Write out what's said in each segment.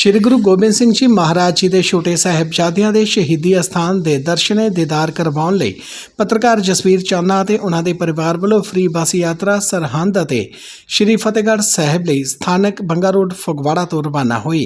ਸ਼੍ਰੀ ਗੁਰੂ ਗੋਬਿੰਦ ਸਿੰਘ ਜੀ ਮਹਾਰਾਜ ਜੀ ਦੇ ਛੋਟੇ ਸਾਹਿਬਜ਼ਾਦਿਆਂ ਦੇ ਸ਼ਹੀਦੀ ਅਸਥਾਨ ਦੇ ਦਰਸ਼ਨੇ ਦੀਦਾਰ ਕਰਵਾਉਣ ਲਈ ਪੱਤਰਕਾਰ ਜਸਵੀਰ ਚਾਨਾ ਅਤੇ ਉਹਨਾਂ ਦੇ ਪਰਿਵਾਰ ਵੱਲੋਂ ਫ੍ਰੀ ਬੱਸ ਯਾਤਰਾ ਸਰਹੰਦ ਅਤੇ ਸ਼੍ਰੀ ਫਤਿਹਗੜ੍ਹ ਸਾਹਿਬ ਲਈ ਸਥਾਨਕ ਬੰਗਾ ਰੋਡ ਫਗਵਾੜਾ ਤੋਂ ਰਵਾਨਾ ਹੋਈ।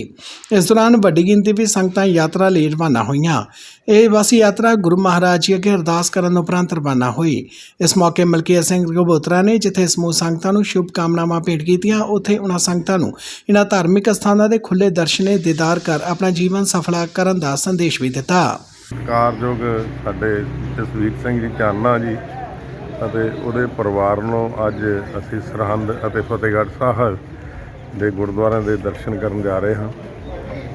ਇਸ ਦੌਰਾਨ ਵੱਡੀ ਗਿਣਤੀ ਵਿੱਚ ਸੰਗਤਾਂ ਯਾਤਰਾ ਲਈ ਰਵਾਨਾ ਹੋਈਆਂ। ਇਹ ਬੱਸ ਯਾਤਰਾ ਗੁਰੂ ਮਹਾਰਾਜ ਜੀ ਅੱਗੇ ਅਰਦਾਸ ਕਰਨ ਉਪਰੰਤ ਰਵਾਨਾ ਹੋਈ। ਇਸ ਮੌਕੇ ਮਲਕੀਆ ਸਿੰਘ ਗਬੋਤਰਾ ਨੇ ਜਿੱਥੇ ਸਮੂਹ ਸੰਗਤਾਂ ਨੂੰ ਸ਼ੁਭ ਕਾਮਨਾਵਾਂ ਭੇਟ ਕੀਤੀਆਂ, ਉੱਥੇ ਉਹਨਾਂ ਸੰਗਤਾਂ ਨੂੰ ਇਹਨਾਂ ਧਾਰਮਿਕ ਸਥਾਨਾਂ ਦੇ ਖੁੱਲੇ ਦਰਸ਼ਨ ਦੀਦਾਰ ਕਰ ਆਪਣਾ ਜੀਵਨ ਸਫਲਾ ਕਰਨ ਦਾ ਸੰਦੇਸ਼ ਵੀ ਦਿੱਤਾ। ਕਾਰਯੋਗ ਸਾਡੇ ਜਸਵੀਰ ਸਿੰਘ ਜੀ ਚਾਨਾ ਜੀ ਅਤੇ ਉਹਦੇ ਪਰਿਵਾਰ ਨੂੰ ਅੱਜ ਅਸੀਂ ਸਰਹੰਦ ਅਤੇ ਫਤਿਹਗੜ੍ਹ ਸਾਹਿਬ ਦੇ ਗੁਰਦੁਆਰਿਆਂ ਦੇ ਦਰਸ਼ਨ ਕਰਨ ਜਾ ਰਹੇ ਹਾਂ।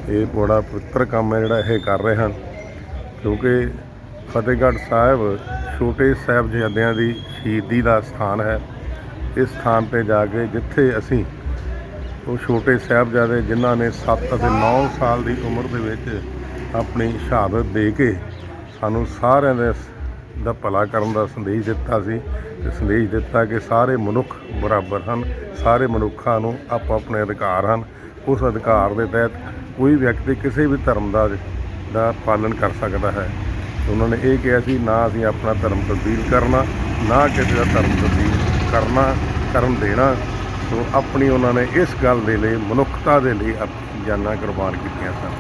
ਇਹ ਬੜਾ ਪਵਿੱਤਰ ਕੰਮ ਹੈ ਜਿਹੜਾ ਇਹ ਕਰ ਰਹੇ ਹਨ। ਕਿਉਂਕਿ ਫਤਿਹਗੜ੍ਹ ਸਾਹਿਬ ਛੋਟੇ ਸਾਹਿਬਜ਼ਾਦਿਆਂ ਦੀ ਸ਼ਹੀਦੀ ਦਾ ਸਥਾਨ ਹੈ। ਇਸ ਸਥਾਨ ਤੇ ਜਾ ਕੇ ਜਿੱਥੇ ਅਸੀਂ ਉਹ ਛੋਟੇ ਸਾਹਿਬਜ਼ਾਦੇ ਜਿਨ੍ਹਾਂ ਨੇ 7 ਅਤੇ 9 ਸਾਲ ਦੀ ਉਮਰ ਦੇ ਵਿੱਚ ਆਪਣੀ ਸ਼ਹਾਦਤ ਦੇ ਕੇ ਸਾਨੂੰ ਸਾਰਿਆਂ ਦੇ ਦਾ ਭਲਾ ਕਰਨ ਦਾ ਸੰਦੇਸ਼ ਦਿੱਤਾ ਸੀ ਤੇ ਸੰਦੇਸ਼ ਦਿੱਤਾ ਕਿ ਸਾਰੇ ਮਨੁੱਖ ਬਰਾਬਰ ਹਨ, ਸਾਰੇ ਮਨੁੱਖਾਂ ਨੂੰ ਆਪੋ ਆਪਣੇ ਅਧਿਕਾਰ ਹਨ। ਉਸ ਅਧਿਕਾਰ ਦੇ ਤਹਿਤ ਕੋਈ ਵਿਅਕਤੀ ਕਿਸੇ ਵੀ ਧਰਮ ਦਾ ਦਾ ਪਾਲਣ ਕਰ ਸਕਦਾ ਹੈ। ਉਹਨਾਂ ਨੇ ਇਹ ਕਿਹਾ ਸੀ, ਨਾ ਅਸੀਂ ਆਪਣਾ ਧਰਮ ਤਬਦੀਲ ਕਰਨਾ, ਨਾ ਕਿਸੇ ਦਾ ਧਰਮ ਤਬਦੀਲ ਕਰਨਾ, ਕਰਨ ਦੇਣਾ ਸੋ ਆਪਣੀ ਉਹਨਾਂ ਨੇ ਇਸ ਗੱਲ ਦੇ ਲਈ, ਮਨੁੱਖਤਾ ਦੇ ਲਈ ਆਪਣੀ ਜਾਨਾਂ ਕੁਰਬਾਨ ਕੀਤੀਆਂ ਸਨ।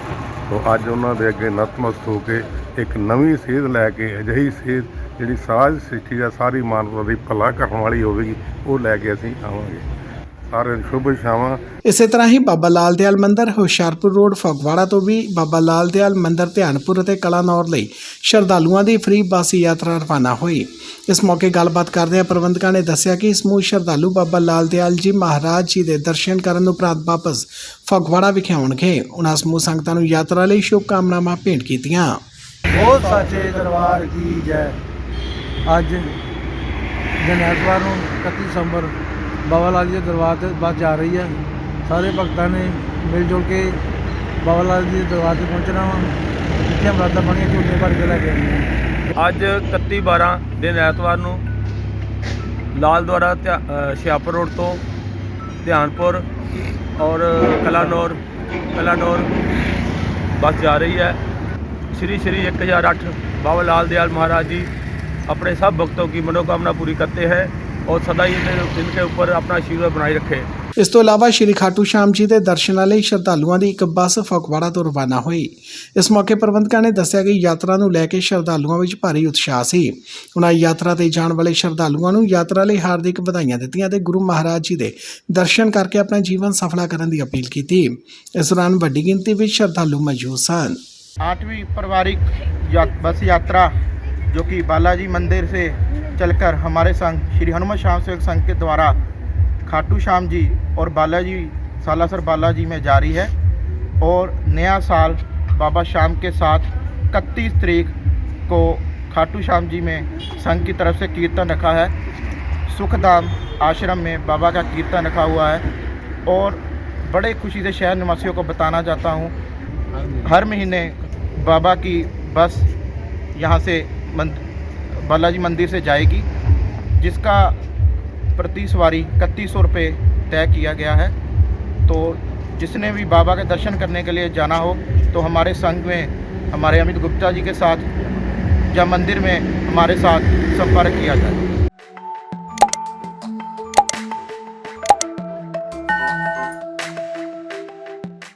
ਸੋ ਅੱਜ ਉਹਨਾਂ ਦੇ ਅੱਗੇ ਨਤਮਸਤਕ ਹੋ ਕੇ ਇੱਕ ਨਵੀਂ ਸੇਧ ਲੈ ਕੇ ਅਜਿਹੀ ਸੇਧ ਜਿਹੜੀ ਸਾਜ ਸਿੱਖੀ ਦਾ ਸਾਰੀ ਮਾਨਵਤਾ ਦੀ ਭਲਾ ਕਰਨ ਵਾਲੀ ਹੋਵੇਗੀ, ਉਹ ਲੈ ਕੇ ਅਸੀਂ ਆਵਾਂਗੇ। ਸਾਰਿਆਂ ਨੂੰ ਸ਼ੁਭ ਸ਼ਾਮਾਂ ਇਸੇ ਤਰ੍ਹਾਂ ਹੀ ਬਾਬਾ ਲਾਲ ਦਿਆਲ ਮੰਦਿਰ ਹੁਸ਼ਿਆਰਪੁਰ ਰੋਡ ਫਗਵਾੜਾ ਤੋਂ ਵੀ ਬਾਬਾ ਲਾਲ ਦਿਆਲ ਮੰਦਿਰ ਧਿਆਨਪੁਰ ਅਤੇ ਕਲਾਨੌਰ ਲਈ ਸ਼ਰਧਾਲੂਆਂ ਦੀ ਫ੍ਰੀ ਬੱਸ ਯਾਤਰਾ ਰਵਾਨਾ ਹੋਈ। ਇਸ ਮੌਕੇ ਗੱਲਬਾਤ ਕਰਦਿਆਂ ਪ੍ਰਬੰਧਕਾਂ ਨੇ ਦੱਸਿਆ ਕਿ ਸਮੂਹ ਸ਼ਰਧਾਲੂ ਬਾਬਾ ਲਾਲ ਦਿਆਲ ਜੀ ਮਹਾਰਾਜ ਜੀ ਦੇ ਦਰਸ਼ਨ ਕਰਨ ਉਪਰੰਤ ਵਾਪਸ ਫਗਵਾੜਾ ਵਿਖੇ ਆਉਣਗੇ। ਉਹਨਾਂ ਸਮੂਹ ਸੰਗਤਾਂ ਨੂੰ ਯਾਤਰਾ ਲਈ ਸ਼ੁਭ ਕਾਮਨਾਵਾਂ ਭੇਂਟ ਕੀਤੀਆਂ। ਬਹੁਤ ਸੱਚੇ ਦਰਬਾਰ ਕੀ ਜੈ। ਅੱਜ ਨੂੰ 31 ਦਸੰਬਰ ਬਾਬਾ ਲਾਲ ਜੀ ਦੇ ਦਰਬਾਰ ਤੇ ਬੱਸ ਜਾ ਰਹੀ ਹੈ ਸਾਰੇ ਭਗਤਾਂ ਨੇ ਮਿਲ ਜੁਲ ਕੇ ਬਾਬਾ ਲਾਲ ਜੀ ਦੇ ਦਰਬਾਰ ਤੇ ਪਹੁੰਚਣਾ ਵਾ ਜਿੱਥੇ ਮਰਾਦਾ ਬਣੀਆਂ ਝੂਲੇ ਭਰ ਕੇ ਲੈ ਕੇ ਆਉਣੀਆਂ ਅੱਜ 31 12 ਦਿਨ ਐਤਵਾਰ ਨੂੰ ਲਾਲ ਦੁਆਰਾ ਧਿਆ- ਅ, ਹੁਸ਼ਿਆਰਪੁਰ ਰੋਡ ਤੋਂ ਧਿਆਨਪੁਰ ਔਰ ਕਲਾਨੌਰ ਕਲਾਨੌਰ ਬੱਸ ਜਾ ਰਹੀ है श्री श्री 1008 बाबा लाल दयाल महाराज जी अपने सब भक्तों की मनोकामना पूरी करते हैं और सदा ही इनके इनके ऊपर अपना आशीर्वाद बनाए रखे ਇਸ ਤੋਂ ਇਲਾਵਾ ਸ਼੍ਰੀ ਖਾਟੂ ਸ਼ਾਮ ਜੀ ਦੇ ਦਰਸ਼ਨਾਂ ਲਈ ਸ਼ਰਧਾਲੂਆਂ ਦੀ ਇੱਕ ਬੱਸ ਫਗਵਾੜਾ ਤੋਂ ਰਵਾਨਾ ਹੋਈ ਇਸ ਮੌਕੇ ਪ੍ਰਬੰਧਕਾਂ ਨੇ ਦੱਸਿਆ ਕਿ ਯਾਤਰਾ ਨੂੰ ਲੈ ਕੇ ਸ਼ਰਧਾਲੂਆਂ ਵਿੱਚ ਭਾਰੀ ਉਤਸ਼ਾਹ ਸੀ ਉਹਨਾਂ ਯਾਤਰਾ ਤੇ ਜਾਣ ਵਾਲੇ ਸ਼ਰਧਾਲੂਆਂ ਨੂੰ ਯਾਤਰਾ ਲਈ ਹਾਰਦਿਕ ਵਧਾਈਆਂ ਦਿੱਤੀਆਂ ਤੇ ਗੁਰੂ ਮਹਾਰਾਜ ਜੀ ਦੇ ਦਰਸ਼ਨ ਕਰਕੇ ਆਪਣਾ ਜੀਵਨ ਸਫਲਾ ਕਰਨ ਦੀ ਅਪੀਲ ਕੀਤੀ ਇਸ ਦੌਰਾਨ ਵੱਡੀ ਗਿਣਤੀ ਵਿੱਚ ਸ਼ਰਧਾਲੂ ਮੌਜੂਦ ਸਨ आठवीं पारिवारिक या, बस यात्रा जो कि बालाजी मंदिर से चलकर हमारे संघ श्री हनुमान श्याम सेवक संघ के द्वारा खाटू श्याम जी और बालाजी सालासर बालाजी में जारी है और नया साल बाबा श्याम के साथ इकतीस तारीख को खाटू श्याम जी में संघ की तरफ़ से कीर्तन रखा है। सुखधाम आश्रम में बाबा का कीर्तन रखा हुआ है और बड़े खुशी से शहर निवासियों को बताना चाहता हूँ हर महीने बाबा की बस यहाँ से मंद, बालाजी मंदिर से जाएगी, जिसका प्रति सवारी इकतीस सौ रुपये तय किया गया है। तो जिसने भी बाबा के दर्शन करने के लिए जाना हो तो हमारे संघ में, हमारे अमित गुप्ता जी के साथ, या मंदिर में हमारे साथ संपर्क किया जाए।